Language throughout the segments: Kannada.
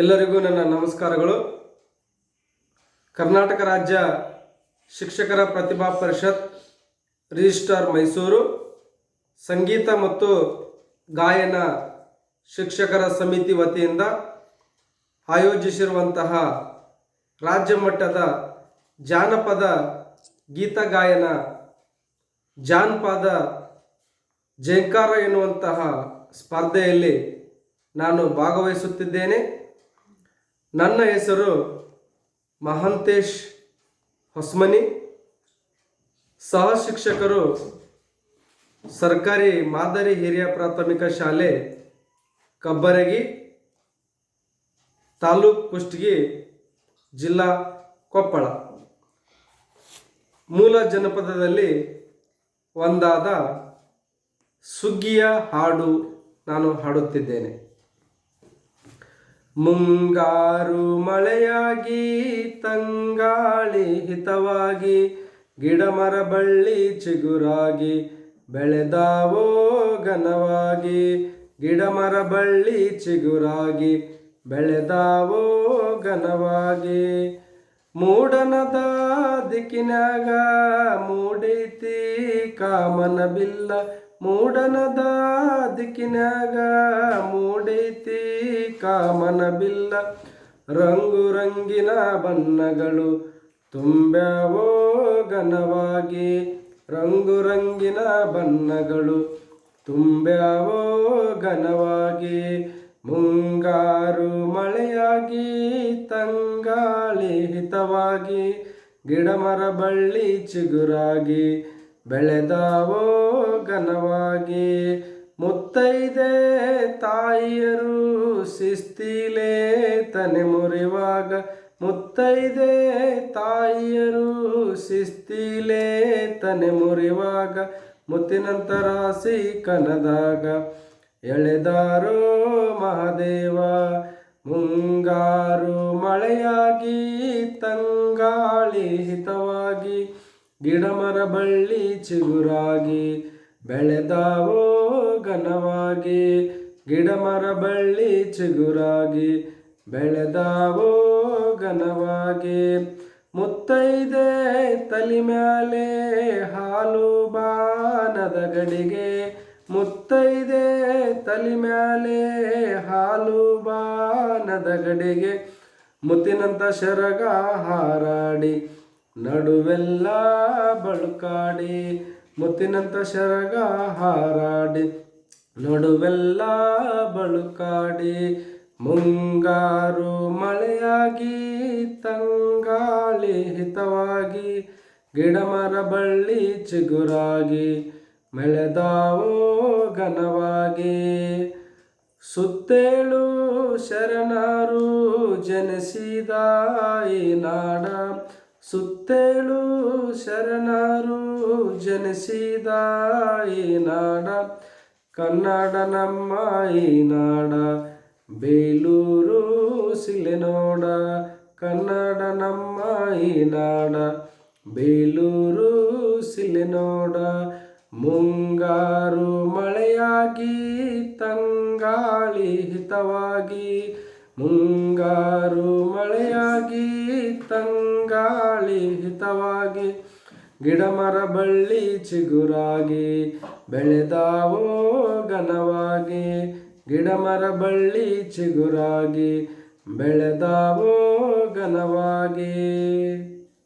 ಎಲ್ಲರಿಗೂ ನನ್ನ ನಮಸ್ಕಾರಗಳು. ಕರ್ನಾಟಕ ರಾಜ್ಯ ಶಿಕ್ಷಕರ ಪ್ರತಿಭಾ ಪರಿಷತ್ ರಿಜಿಸ್ಟ್ರಾರ್ ಮೈಸೂರು. ಸಂಗೀತ ಮತ್ತು ಗಾಯನ ಶಿಕ್ಷಕರ ಸಮಿತಿ ವತಿಯಿಂದ ಆಯೋಜಿಸಿರುವಂತಹ ರಾಜ್ಯ ಮಟ್ಟದ ಜಾನಪದ ಗೀತ ಗಾಯನ, ಜಾನಪದ ಜಯಂಕಾರ ಎನ್ನುವಂತಹ ಸ್ಪರ್ಧೆಯಲ್ಲಿ ನಾನು ಭಾಗವಹಿಸುತ್ತಿದ್ದೇನೆ. ನನ್ನ ಹೆಸರು ಮಹಾಂತೇಶ್ ಹೊಸ್ಮನಿ. ಸಹ ಶಿಕ್ಷಕರು ಸರ್ಕಾರಿ ಮಾದರಿ ಹಿರಿಯ ಪ್ರಾಥಮಿಕ ಶಾಲೆ ಕಬ್ಬರಗಿ ತಾಲೂಕ್ ಕುಷ್ಟಗಿ ಜಿಲ್ಲಾ ಕೊಪ್ಪಳ. ಮೂಲ ಜನಪದದಲ್ಲಿ ಒಂದಾದ ಸುಗ್ಗಿಯ ಹಾಡು ನಾನು ಹಾಡುತ್ತಿದ್ದೇನೆ. ಮುಂಗಾರು ಮಳೆಯಾಗಿ ತಂಗಾಳಿ ಹಿತವಾಗಿ ಗಿಡಮರ ಬಳ್ಳಿ ಚಿಗುರಾಗಿ, ಬೆಳೆದಾವೋ ಘನವಾಗಿ ಗಿಡಮರ ಬಳ್ಳಿ ಚಿಗುರಾಗಿ, ಬೆಳೆದಾವೋ ಘನವಾಗಿ. ಮೂಡನದ ದಿಕ್ಕಿನಾಗ ಮೂಡೈತಿ ಕಾಮನ ಬಿಲ್ಲ ಮೂಡನದ ದಿಕ್ಕಿನಾಗ ಮೂಡೈತಿ ಕಾಮನ ಬಿಲ್ಲ. ರಂಗು ರಂಗಿನ ಬಣ್ಣಗಳು ತುಂಬ್ಯಾವೋ ಘನವಾಗಿ. ರಂಗು ರಂಗಿನ ಬಣ್ಣಗಳು ತುಂಬ್ಯಾವೋ ಘನವಾಗಿ. ಮುಂಗಾರು ಮಳೆಯಾಗಿ ತಂಗಾಳಿ ಹಿತವಾಗಿ. ಗಿಡಮರ ಬಳ್ಳಿ ಚಿಗುರಾಗಿ. ಬೆಳೆದಾವೋ ಘನವಾಗಿ ಮುತ್ತೈದೆ ತಾಯಿಯರು ಶಿಸ್ತಿಲೇ ತನೆ ಮುರಿವಾಗ ಮುತ್ತೈದೆ ತಾಯಿಯರು ಶಿಸ್ತಿಲೇ ತನೆ ಮುರಿವಾಗ ಮುತ್ತಿನಂತರ ಕನದಾಗ ಎಳೆದಾರೋ ಮಹಾದೇವ, ಮುಂಗಾರು ಮಳೆಯಾಗಿ ತಂಗಾಳಿ ಹಿತವಾಗಿ ಗಿಡಮರ ಬಳ್ಳಿ ಚಿಗುರಾಗಿ ಬೆಳೆದಾವೋ ಘನವಾಗಿ. ಗಿಡಮರ ಬಳ್ಳಿ ಚಿಗುರಾಗಿ ಬೆಳೆದಾವೋ ಘನವಾಗಿ. ಮುತ್ತೈದೆ ತಲೆ ಮ್ಯಾಲೆ ಹಾಲು ಬಾನದ ಗಡಿಗೆ. ಮುತ್ತೈದೆ ತಲೆ ಮ್ಯಾಲೆ ಹಾಲು ಬಾನದ ಗಡಿಗೆ. ಮುತ್ತಿನಂತ ಶರಗ ಹಾರಾಡಿ ನಡುವೆಲ್ಲ ಬಳುಕಾಡಿ, ಮುತ್ತಿನಂತ ಶರಗ ಹಾರಾಡಿ, ನಡುವೆಲ್ಲ ಬಳುಕಾಡಿ, ಮುಂಗಾರು ಮಳೆಯಾಗಿ, ತಂಗಾಳಿ ಹಿತವಾಗಿ, ಗಿಡಮರ ಬಳ್ಳಿ ಚಿಗುರಾಗಿ, ಮೆಳೆದಾವೋ ಘನವಾಗಿ. ಸುತ್ತೇಳು ಶರಣರು ಜನಿಸಿದ ಈ ನಾಡ ಸುತ್ತೇಳು ಶರಣರು ಜನಿಸಿದ ಈ ನಾಡ, ಕನ್ನಡ ನಮ್ಮ ಈ ನಾಡ. ಬೇಲೂರು ಸಿಲೆನೋಡ ಕನ್ನಡ ನಮ್ಮ ಈ ನಾಡ. ಬೇಲೂರು ಸಿಲೆನೋಡ ಮುಂಗಾರು ಮಳೆಯಾಗಿ, ತಂಗಾಳಿ ಹಿತವಾಗಿ. ಮುಂಗಾರು ಮಳೆಯಾಗಿ, ತಂಗಾಳಿ ಹಿತವಾಗಿ, ಗಿಡಮರ ಬಳ್ಳಿ ಚಿಗುರಾಗಿ ಬೆಳೆದಾವೋ ಘನವಾಗಿ ಗಿಡಮರ ಬಳ್ಳಿ ಚಿಗುರಾಗಿ ಬೆಳೆದಾವೋ ಘನವಾಗಿ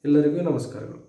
ಎಲ್ಲರಿಗೂ ನಮಸ್ಕಾರಗಳು.